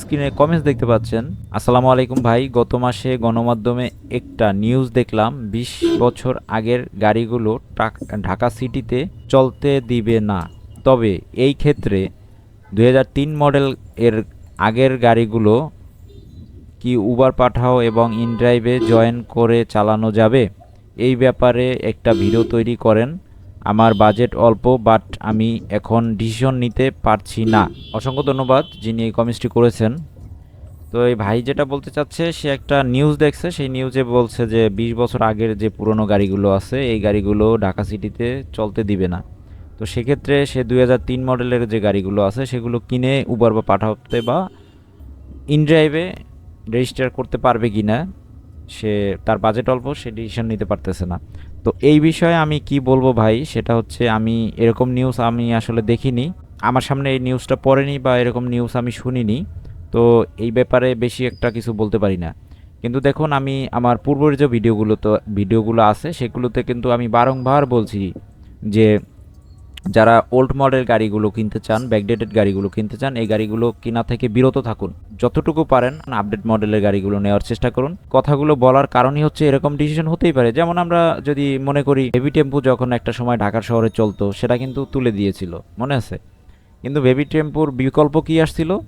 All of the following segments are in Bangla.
স্ক্রিনে কমেন্টস দেখতে পাচ্ছেন। আসসালামু আলাইকুম ভাই, গত মাসে গণমাধ্যমে একটা নিউজ দেখলাম, বিশ বছর আগের গাড়িগুলো ঢাকা সিটিতে চলতে দিবে না। তবে এই ক্ষেত্রে দু হাজার তিন মডেল এর আগের গাড়িগুলো কি উবার পাঠাও এবং ইনড্রাইভে জয়েন করে চালানো যাবে? এই ব্যাপারে একটা ভিডিও তৈরি করেন। আমার বাজেট অল্প বাট আমি এখন ডিসিশন নিতে পারছি না। অসংখ্য ধন্যবাদ যিনি এই কমেন্টসটি করেছেন। তো এই ভাই যেটা বলতে চাচ্ছে, সে একটা নিউজ দেখছে। সেই নিউজে বলছে যে, বিশ বছর আগের যে পুরনো গাড়িগুলো আছে, এই গাড়িগুলো ঢাকা সিটিতে চলতে দিবে না। তো সেক্ষেত্রে সে দুই হাজার তিন মডেলের যে গাড়িগুলো আছে, সেগুলো কিনে উবার বা পাঠাতে বা ইনড্রাইভে রেজিস্টার করতে পারবে কি না সে তার বাজেট অল্প, সে ডিসিশন নিতে পারতেছে না। তো এই বিষয়ে আমি কি বলব ভাই, সেটা হচ্ছে আমি এরকম নিউজ আমি আসলে দেখিনি। আমার সামনে এই নিউজটা পড়েনি বা এরকম নিউজ আমি শুনিনি। তো এই ব্যাপারে বেশি একটা কিছু বলতে পারি না। কিন্তু দেখুন, আমি আমার পূর্বের যে ভিডিওগুলো তো ভিডিওগুলো আছে, সেগুলোতে কিন্তু আমি বারংবার বলছি যে যারা ওল্ড মডেল গাড়িগুলো কিনতে চান ব্যাকডেটেড গাড়িগুলো কিনতে চান, এই গাড়িগুলো কিনা থেকে বিরত থাকুন। যতটুকু পারেন আপডেট মডেলের গাড়িগুলো নেওয়ার চেষ্টা করুন। কথাগুলো বলার কারণই হচ্ছে এরকম ডিসিশন হতেই পারে। যেমন আমরা যদি মনে করি বেবি টেম্পু যখন একটা সময় ঢাকার শহরে চলতো, সেটা কিন্তু তুলে দিয়েছিল। মনে আছে? কিন্তু বেবি টেম্পুর বিকল্প কি আসছিল?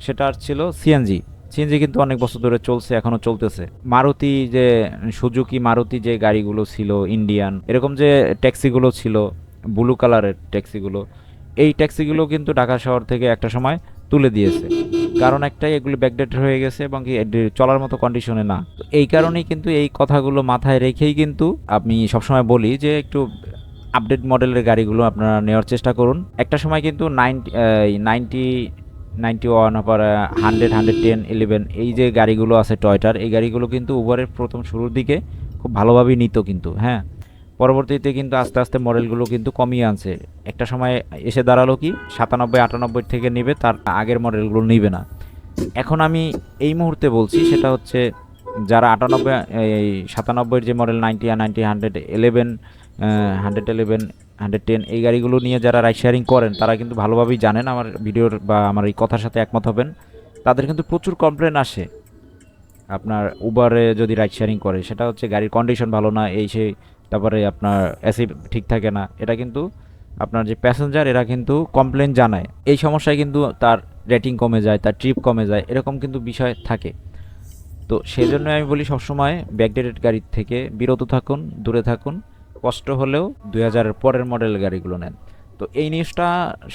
সেটা আসছিল সিএনজি সিএনজি কিন্তু অনেক বছর ধরে চলছে এখনও চলতেছে। মারুতি যে, সুজুকি মারুতি যে গাড়িগুলো ছিল ইন্ডিয়ান এরকম যে ট্যাক্সিগুলো ছিল ব্লু কালারের ট্যাক্সিগুলো। এই ট্যাক্সিগুলো কিন্তু ঢাকা শহর থেকে একটা সময় তুলে দিয়েছে। কারণ একটাই, এগুলো ব্যাকডেটেড হয়ে গেছে এবং চলার মতো কন্ডিশনে না। তো এই কারণেই কিন্তু এই কথাগুলো মাথায় রেখেই কিন্তু আমি সবসময় বলি যে, একটু আপডেট মডেলের গাড়িগুলো আপনারা নেওয়ার চেষ্টা করুন। একটা সময় কিন্তু নাইনটি নাইনটি নাইনটি ওয়ান আবার হান্ড্রেড হান্ড্রেড টেন, ইলেভেন এই যে গাড়িগুলো আছে টয়টার, এই গাড়িগুলো কিন্তু উবারের প্রথম শুরুর দিকে খুব ভালোভাবেই নিত কিন্তু হ্যাঁ। পরবর্তীতে কিন্তু আস্তে আস্তে মডেলগুলো কিন্তু কমিয়ে আনছে। একটা সময় এসে দাঁড়াল কি, সাতানব্বই, আটানব্বই থেকে নেবে, তার আগের মডেলগুলো নেবে না। এখন আমি এই মুহূর্তে বলছি, সেটা হচ্ছে যারা আটানব্বই, এই সাতানব্বইয়ের যে মডেল নাইনটি আর ninety hundred eleven hundred eleven, hundred ten, এই গাড়িগুলো নিয়ে যারা রাইড শেয়ারিং করেন, তারা কিন্তু ভালোভাবেই জানেন, আমার ভিডিওর বা আমার এই কথার সাথে একমত হবেন। তাদের কিন্তু প্রচুর কমপ্লেন আসে। আপনার উবারে যদি রাইড শেয়ারিং করে, সেটা হচ্ছে গাড়ির কন্ডিশন ভালো না, এই সেই তারপরে আপনার অ্যাসিড ঠিক থাকে না, এটা কিন্তু আপনার যে প্যাসেঞ্জার এরা কিন্তু কমপ্লেন জানায়। এই সমস্যায় কিন্তু তার রেটিং কমে যায়, তার ট্রিপ কমে যায়, এরকম কিন্তু বিষয় থাকে। তো সেই জন্য আমি বলি সবসময় ব্যাকডেটেড গাড়ির থেকে বিরত থাকুন, দূরে থাকুন, কষ্ট হলেও দুই হাজারের পরের মডেল গাড়িগুলো নেন। তো এই নিউজটা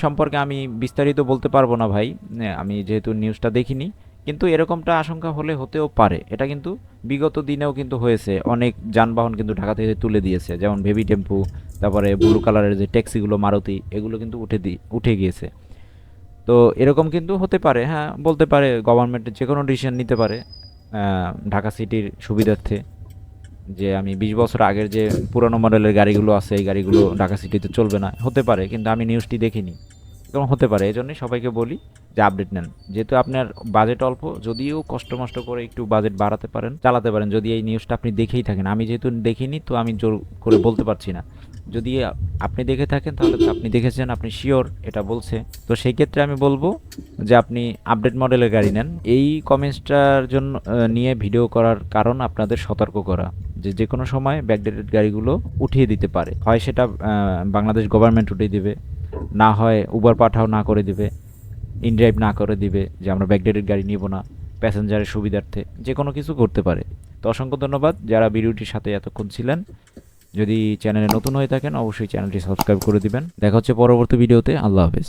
সম্পর্কে আমি বিস্তারিত বলতে পারব না ভাই আমি যেহেতু নিউজটা দেখিনি কিন্তু এরকমটা আশঙ্কা হলে হতেও পারে। এটা কিন্তু বিগত দিনেও কিন্তু হয়েছে। অনেক যানবাহন কিন্তু ঢাকা থেকে তুলে দিয়েছে। যেমন বেবি টেম্পু তারপরে ব্লু কালারের যে ট্যাক্সিগুলো, মারুতি, এগুলো কিন্তু উঠে দি, উঠে গিয়েছে। তো এরকম কিন্তু হতে পারে। হ্যাঁ বলতে পারে গভর্নমেন্ট যে কোনো ডিসিশন নিতে পারে। ঢাকা সিটির সুবিধার্থে যে আমি বিশ বছর আগের যে পুরনো মডেলের গাড়িগুলো আছে, এই গাড়িগুলো ঢাকা সিটিতে চলবে না। হতে পারে, কিন্তু আমি নিউজটি দেখিনি। এরকম হতে পারে এই জন্যই সবাইকে বলি যে আপডেট নেন। যেহেতু আপনার বাজেট অল্প, যদিও কষ্ট মষ্ট করে একটু বাজেট বাড়াতে পারেন, চালাতে পারেন, যদি এই নিউজটা আপনি দেখেই থাকেন। আমি যেহেতু দেখিনি, তো আমি জোর করে বলতে পারছি না। যদি আপনি দেখে থাকেন, তাহলে তো আপনি দেখেছেন, আপনি শিওর এটা বলছে। তো সেই ক্ষেত্রে আমি বলব যে আপনি আপডেট মডেলের গাড়ি নেন। এই কমেন্টসটার জন্য নিয়ে ভিডিও করার কারণ আপনাদের সতর্ক করা। যে যে কোনো সময় ব্যাকডেটেড গাড়িগুলো উঠিয়ে দিতে পারে। হয় সেটা বাংলাদেশ গভর্নমেন্ট উঠিয়ে দিবে না হয় উবার পাঠাও না করে দিবে ইনড্রাইভ না করে দিবে যে আমরা ব্যাকডেটেড গাড়ি নিব না প্যাসেঞ্জারের সুবিধার্থে যে কোনো কিছু করতে পারে। তো অসংখ্য ধন্যবাদ যারা ভিডিওটির সাথে এতক্ষণ ছিলেন। যদি চ্যানেলে নতুন হয়ে থাকেন, অবশ্যই চ্যানেলটি সাবস্ক্রাইব করে দিবেন। দেখা হচ্ছে পরবর্তী ভিডিওতে। আল্লাহ হাফেজ।